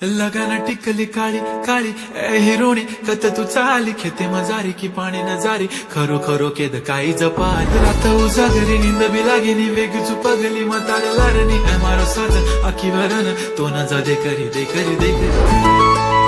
लगाना टिकली काळी काळी हिरोणी कत तू चाली खेते मजारी की पाणी नजारी खरो खरो केद काही जपाल रात उजागरी निंद बी लागेनी वेग चुपगली म्हाताऱ्या लारणी मारो साज अखी वरण तो न जा दे करी दे करी दे करी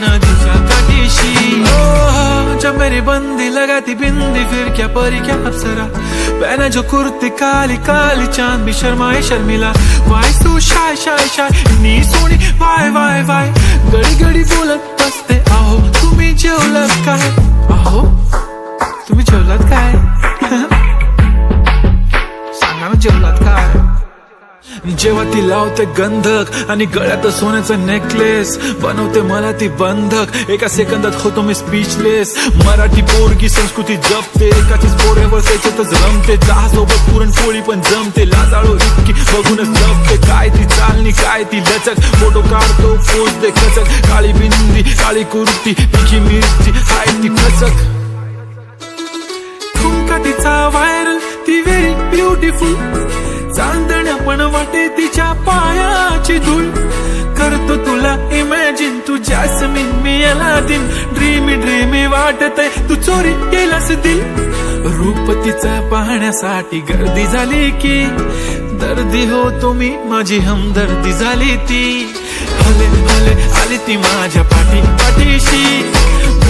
बेटा नाना दिशा काठीशी. जब मेरी बंदी लगाती बिंदी फिर क्या परी क्या अप्सरा? पहना जो कुर्ती काली काली चांद भी शर्माए शर्मिला। वाय तू शाय शाय शाय नी सोनी वाय वाय वाय। गडी गडी जेव्हा ती लावते गंधक आणि गळ्यात सोन्याचा नेकलेस बनवते मला ती बंधक. एका सेकंदात होतो मी स्पीचलेस मराठी पोरगी संस्कृती जपते. एकाचीच पोरेवर त्याच्यातच रमते सोबत पुरणपोळी पण जमते. लाजाळू इतकी बघूनच जपते. काय ती चालणी काय ती लचक. फोटो काढतो पोचते खचक. काळी बिंदी काळी कुर्ती तिखी मिरची. काय ती खचक. ठुमका तिचा व्हायरल ती व्हेरी ब्युटिफुल चांदण्या पण वाटे तिच्या पायाची धूळ करतो तुला इमॅजिन तू जॅस्मिन मी दिन ड्रीमी ड्रीमी वाटत तू चोरी केलास दिल. रूप तिचा पाहण्यासाठी गर्दी झाली की दर्दी हो तुम्ही माझी हमदर्दी झाली ती. हले हले आली ती माझ्या पाठी पाठीशी.